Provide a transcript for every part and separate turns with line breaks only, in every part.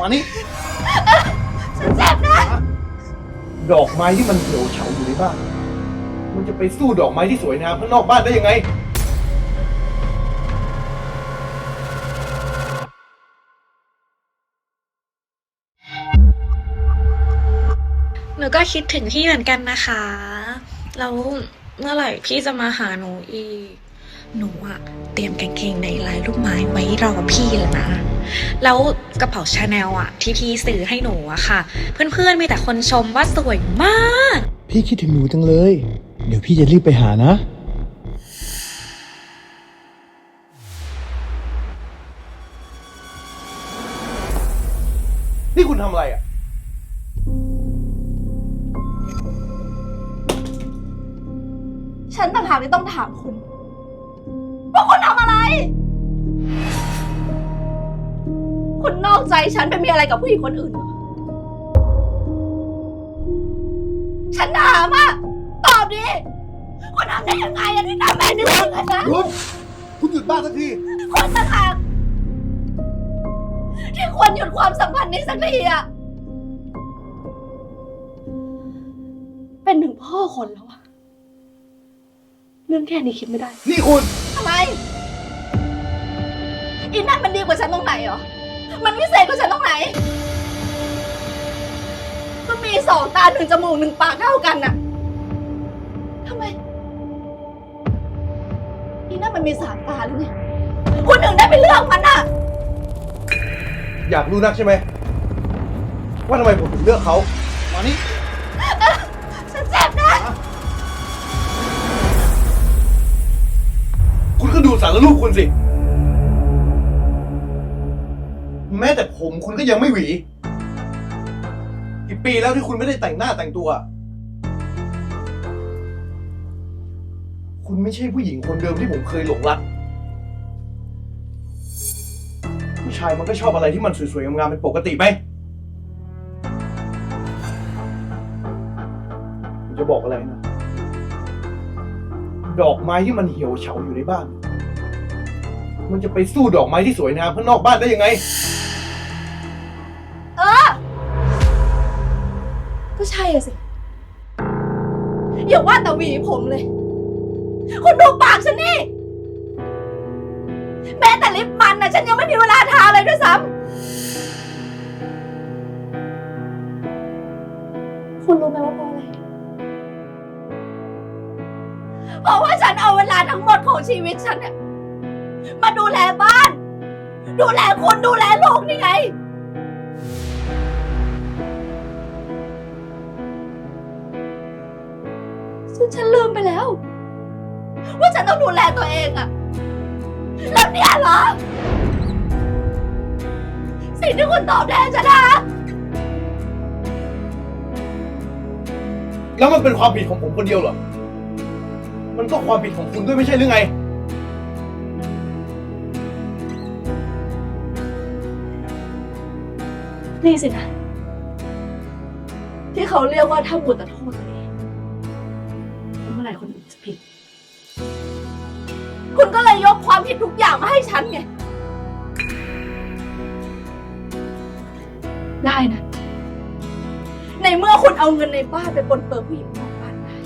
มานี่
ฉันเจ็บนะ
ดอกไม้ที่มันเหี่ยวเฉาอยู่ในบ้าน มันจะไปสู้ดอกไม้ที่สวยงามข้างนอกบ้านได้ยังไง
หนูก็คิดถึงพี่เหมือนกันนะคะ แล้วเมื่อไหร่พี่จะมาหาหนูอีก หนูอะเตรียมกางเกงในลายลูกไม้ไว้รอพี่แล้วนะ แล้วกระเป๋าชาแนลอะที่พี่ซื้อให้หนูอะค่ะ เพื่อนๆมีแต่คนชมว่าสวยมาก
พี่คิดถึงหนูจังเลย เดี๋ยวพี่จะรีบไปหานะ
นี่คุณทำอะไรอะ
ฉันต่างหากที่ต้องถามคุณ ว่าคุณทำอะไร คุณนอกใจฉันไปมีอะไรกับผู้หญิงคนอื่นเหรอฉันถามอะตอบดิคุณทำได้ยังไงอะที่ทำแบบนี้คุณเลยนะ
หยุดคุณหยุดบ้าสักที
คุณต่างหากที่ควรหยุดความสัมพันธ์นี้สักทีอะเป็นถึงพ่อคนแล้วอะเรื่องแค่นี้คิดไม่ได้
นี่คุณ
ทำไมอีนั่นมันดีกว่าฉันตรงไหนเหรอ มันวิเศษกว่าฉันตรงไหนก็มีสองตาหนึ่งจมูกหนึ่งปากเท่ากันน่ะทำไมอีนั่นมันมีสามตาหรือไงคุณถึงได้ไปเลือกมันน่ะ
อยากรู้นักใช่ไหม ว่าทำไมผมถึงเลือกเขามานี่
ฉันเจ็บนะ
คุณก็ดูสารรูปคุณสิ แม้แต่ผมคุณก็ยังไม่หวี กี่ปีแล้วที่คุณไม่ได้แต่งหน้าแต่งตัว คุณไม่ใช่ผู้หญิงคนเดิมที่ผมเคยหลงรัก ผู้ชายมันก็ชอบอะไรที่มันสวยๆงามๆเป็นปกติไหมผมจะบอกอะไรนะ ดอกไม้ที่มันเหี่ยวเฉาอยู่ในบ้าน มันจะไปสู้ดอกไม้ที่สวยงามข้างนอกบ้านได้ยังไง
ช่อะสิ อย่าว่าแต่หวีผมเลย คุณดูปากฉันนี่ แม้แต่ลิปมันนะฉันยังไม่มีเวลาทาเลยด้วยซ้ำ คุณรู้ไหมว่าเพราะอะไร เพราะว่าฉันเอาเวลาทั้งหมดของชีวิตฉันเนี่ยมาดูแลบ้าน ดูแลคนดูแลลูกนี่ไง ซึ่งฉันลืมไปแล้ว ว่าฉันต้องดูแลตัวเองอะแล้วเนี่ยเหรอ สิ่งที่คุณตอบแทนฉันนะ
แล้วมันเป็นความผิดของผมคนเดียวเหรอ มันก็ความผิดของคุณด้วยไม่ใช่หรือไง
นี่สินะ ที่เขาเรียกว่าถ้าบุตรโทษตัวเองแล้วเมื่อ ไหร่คนอื่นจะผิด คุณก็เลยยกความผิดทุกอย่างมาให้ฉันไง ได้นะ ในเมื่อคุณเอาเงินในบ้านไปปนเปื้อนผู้หญิงนอกบ้านได้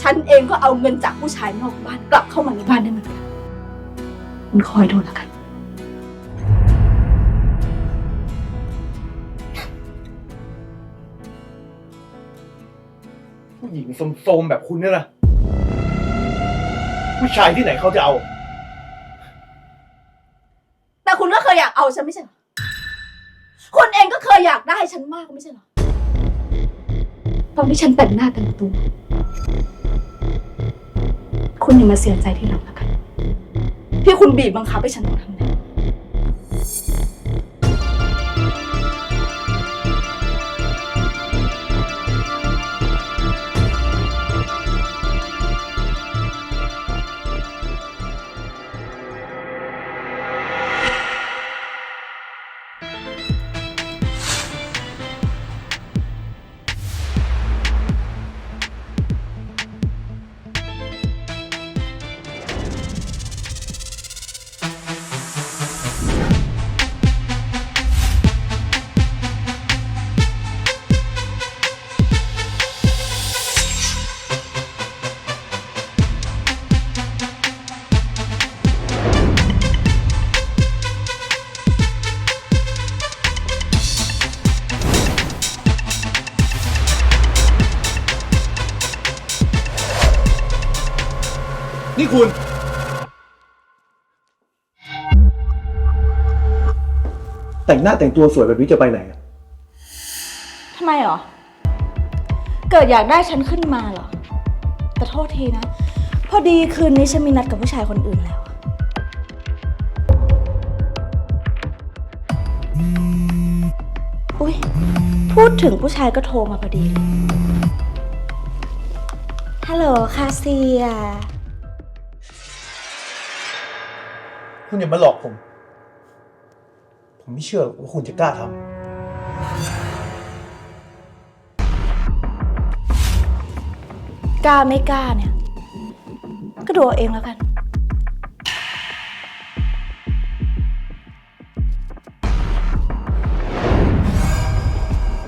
ฉันเองก็เอาเงินจากผู้ชายนอกบ้านกลับเข้ามาในบ้านได้เหมือนกัน คุณคอยดูแล้วกัน
ผู้หญิงโสมๆแบบคุณเนี่ยนะผู้ชายที่ไหนเขาจะเอา
แต่คุณก็เคยอยากเอาฉันไม่ใช่เหรอ คุณเองก็เคยอยากได้ฉันมากไม่ใช่เหรอ ตอนที่ฉันแต่งหน้าแต่งตัว คุณอย่ามาเสียใจที่หลังแล้วกัน ที่คุณบีบบังคับให้ฉันต้องทำ
คุณ แต่งหน้าแต่งตัวสวยแบบนี้จะไปไหนอะ
ทำไมเหรอ เกิดอยากได้ฉันขึ้นมาเหรอ แต่โทษทีนะ พอดีคืนนี้ฉันมีนัดกับผู้ชายคนอื่นแล้ว อุ้ยพูดถึงผู้ชายก็โทรมาพอดีเลยฮัลโหลคาเซีย
คุณอย่ามาหลอกผม ผมไม่เชื่อหรอกว่าคุณจะกล้าทำ
กล้าไม่กล้าเนี่ย ก็ดูเอาเองแล้วกัน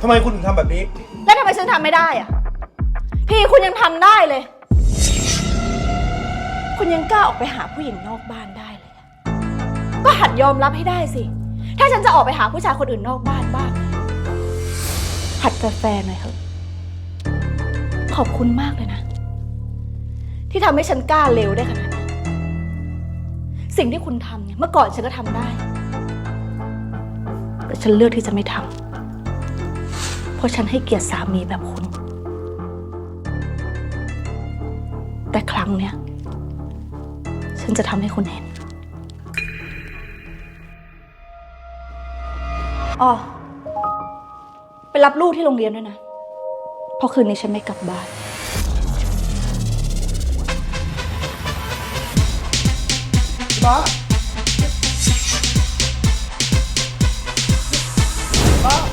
ทำไมคุณถึงทำแบบนี้
แล้วทำไมฉันทำไม่ได้อะพี่คุณยังทำได้เลย คุณยังกล้าออกไปหาผู้หญิงนอกบ้านได้เลยอะ ก็หัดยอมรับให้ได้สิ ถ้าฉันจะออกไปหาผู้ชายคนอื่นนอกบ้านบ้าง หัดแฟร์หน่อยเถอะ ขอบคุณมากเลยนะ ที่ทำให้ฉันกล้าเร็วได้ขนาดนี้สิ่งที่คุณทำเนี่ยเมื่อก่อนฉันก็ทำได้ แต่ฉันเลือกที่จะไม่ทำเพราะฉันให้เกียรติสามีแบบคุณ แต่ครั้งเนี้ยฉันจะทำให้คุณเห็น อ๋อ ไปรับลูกที่โรงเรียนด้วยนะ เพราะคืนนี้ฉันไม่กลับบ้าน บ้า
บ้า